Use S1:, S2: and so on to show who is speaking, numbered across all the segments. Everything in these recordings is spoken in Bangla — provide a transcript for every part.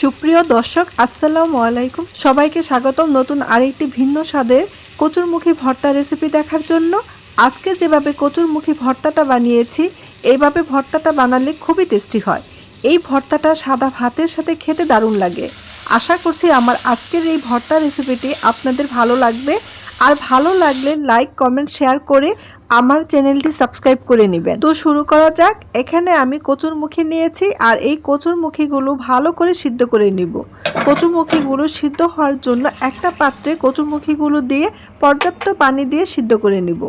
S1: সুপ্রিয় দর্শক, আসসালামু আলাইকুম। সবাইকে স্বাগতম নতুন আরেকটি ভিন্ন স্বাদের কচুরমুখী ভর্তা রেসিপি দেখার জন্য। আজকে যেভাবে কচুরমুখী ভর্তাটা বানিয়েছি, এইভাবে ভর্তাটা বানালে খুবই টেস্টি হয়। এই ভর্তাটা সাদা ভাতের সাথে খেতে দারুণ লাগে। আশা করছি আমার আজকের এই ভর্তা রেসিপিটি আপনাদের ভালো লাগবে। আর ভালো লাগলে লাইক কমেন্ট শেয়ার করে আমার চ্যানেলটি সাবস্ক্রাইব করে নেবেন। তো শুরু করা যাক। এখানে আমি কচুরমুখী নিয়েছি আর এই কচুরমুখীগুলো ভালো করে সিদ্ধ করে নিব। কচুরমুখীগুলো সিদ্ধ হওয়ার জন্য একটা পাত্রে কচুরমুখীগুলো দিয়ে পর্যাপ্ত পানি দিয়ে সিদ্ধ করে নিব।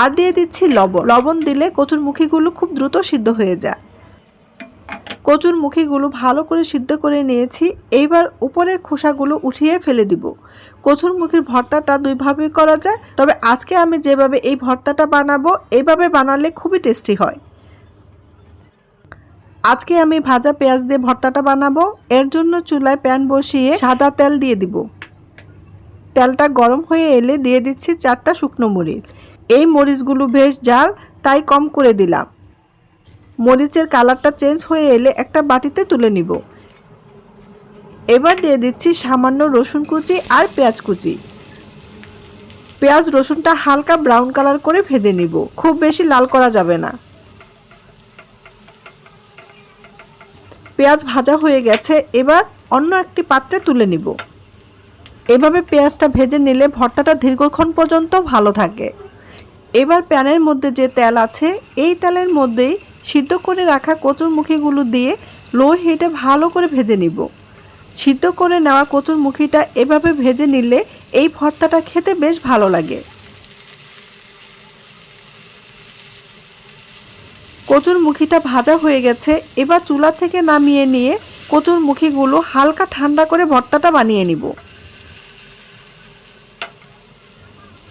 S1: আর দিয়ে দিচ্ছি লবণ। লবণ দিলে কচুরমুখীগুলো খুব দ্রুত সিদ্ধ হয়ে যায়। কচুর মুখিগুলো ভালো করে সিদ্ধ করে নিয়েছি। এইবার উপরের খোসাগুলো উঠিয়ে ফেলে দিব। কচুর মুখির ভর্তাটা দুইভাবে করা যায়। তবে আজকে আমি যেভাবে এই ভর্তাটা বানাবো, এইভাবে বানালে খুবই টেস্টি হয়। আজকে আমি ভাজা পেঁয়াজ দিয়ে ভর্তাটা বানাবো। এর জন্য চুলায় প্যান বসিয়ে সাদা তেল দিয়ে দিব। তেলটা গরম হয়ে এলে দিয়ে দিচ্ছি চারটা শুকনো মরিচ। এই মরিচগুলো বেশ জাল, তাই কম করে দিলাম। মরিচের কালারটা চেঞ্জ হয়ে এলে একটা বাটিতে তুলে নিব। এবার দিয়ে দিচ্ছি সামান্য রসুন কুচি আর পেঁয়াজ কুচি। পেঁয়াজ রসুনটা হালকা ব্রাউন কালার করে ভেজে নিব, খুব বেশি লাল করা যাবে না। পেঁয়াজ ভাজা হয়ে গেছে, এবার অন্য একটি পাত্রে তুলে নিব। এভাবে পেঁয়াজটা ভেজে নিলে ভর্তাটা দীর্ঘক্ষণ পর্যন্ত ভালো থাকে। এবার প্যানের মধ্যে যে তেল আছে, এই তেলের মধ্যেই সিদ্ধ করে রাখা কচুরমুখীগুলো দিয়ে লো হিটে ভালো করে ভেজে নিব। সিদ্ধ করে নেওয়া কচুরমুখীটা এভাবে ভেজে নিলে এই ভর্তাটা খেতে বেশ ভালো লাগে। কচুরমুখীটা ভাজা হয়ে গেছে, এবার চুলা থেকে নামিয়ে নিয়ে কচুরমুখীগুলো হালকা ঠান্ডা করে ভর্তাটা বানিয়ে নিব।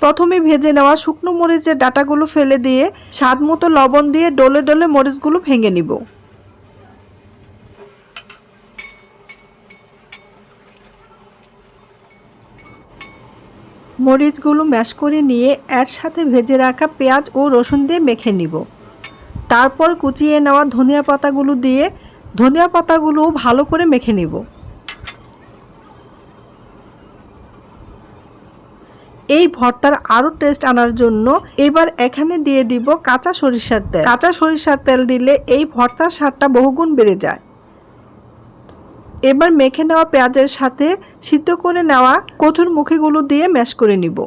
S1: প্রথমে ভেজে নেওয়া শুকনো মরিচের ডাটাগুলো ফেলে দিয়ে স্বাদ মতো লবণ দিয়ে ডলে ডলে মরিচগুলো ভেঙে নিব। মরিচগুলো ম্যাশ করে নিয়ে এর সাথে ভেজে রাখা পেঁয়াজ ও রসুন দিয়ে মেখে নিব। তারপর কুচিয়ে নেওয়া ধনিয়া পাতাগুলো দিয়ে ধনিয়া পাতাগুলো ভালো করে মেখে নিব। এই ভর্তার আরও টেস্ট আনার জন্য এবার এখানে দিয়ে দিব কাঁচা সরিষার তেল। কাঁচা সরিষার তেল দিলে এই ভর্তার স্বাদটা বহুগুণ বেড়ে যায়। এবার মেখে নেওয়া পেঁয়াজের সাথে সিদ্ধ করে নেওয়া কচুর মুখিগুলো দিয়ে ম্যাশ করে নিব।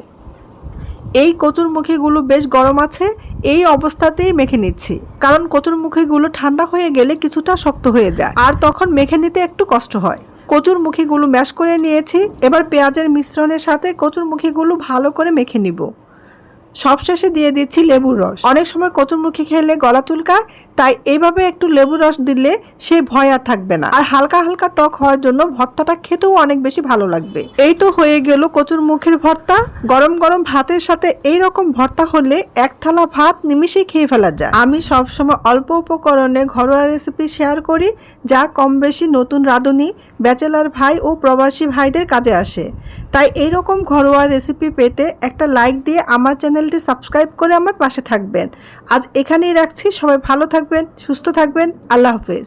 S1: এই কচুর মুখিগুলো বেশ গরম আছে, এই অবস্থাতেই মেখে নিচ্ছি। কারণ কচুর মুখিগুলো ঠান্ডা হয়ে গেলে কিছুটা শক্ত হয়ে যায়। আর তখন মেখে নিতে একটু কষ্ট হয়। কচুর মুখিগুলো ম্যাশ করে নিয়েছি। এবার পেঁয়াজের মিশ্রণের সাথে কচুর মুখিগুলো ভালো করে মেখে নিব। সবশেষে দিয়ে দিচ্ছি লেবুর রস। অনেক সময় কচুরমুখী খেলে গলা চুলকায়, তাই এইভাবে একটু লেবুর রস দিলে সে ভয় আর থাকবে না। আর হালকা হালকা টক হওয়ার জন্য ভর্তাটা খেতেও অনেক বেশি ভালো লাগবে। এই তো হয়ে গেল কচুরমুখীর ভর্তা। গরম গরম ভাতের সাথে এই রকম ভর্তা হলে এক থালা ভাত নিমিশেই খেয়ে ফেলা যায়। আমি সবসময় অল্প উপকরণে ঘরোয়া রেসিপি শেয়ার করি, যা কম বেশি নতুন রাঁধুনি, ব্যাচেলার ভাই ও প্রবাসী ভাইদের কাজে আসে। তাই এইরকম ঘরোয়া রেসিপি পেতে একটা লাইক দিয়ে আমার চ্যানেলটি সাবস্ক্রাইব করে আমার পাশে থাকবেন। আজ এখানেই রাখছি। সবাই ভালো থাকবেন, সুস্থ থাকবেন। আল্লাহ হাফেজ।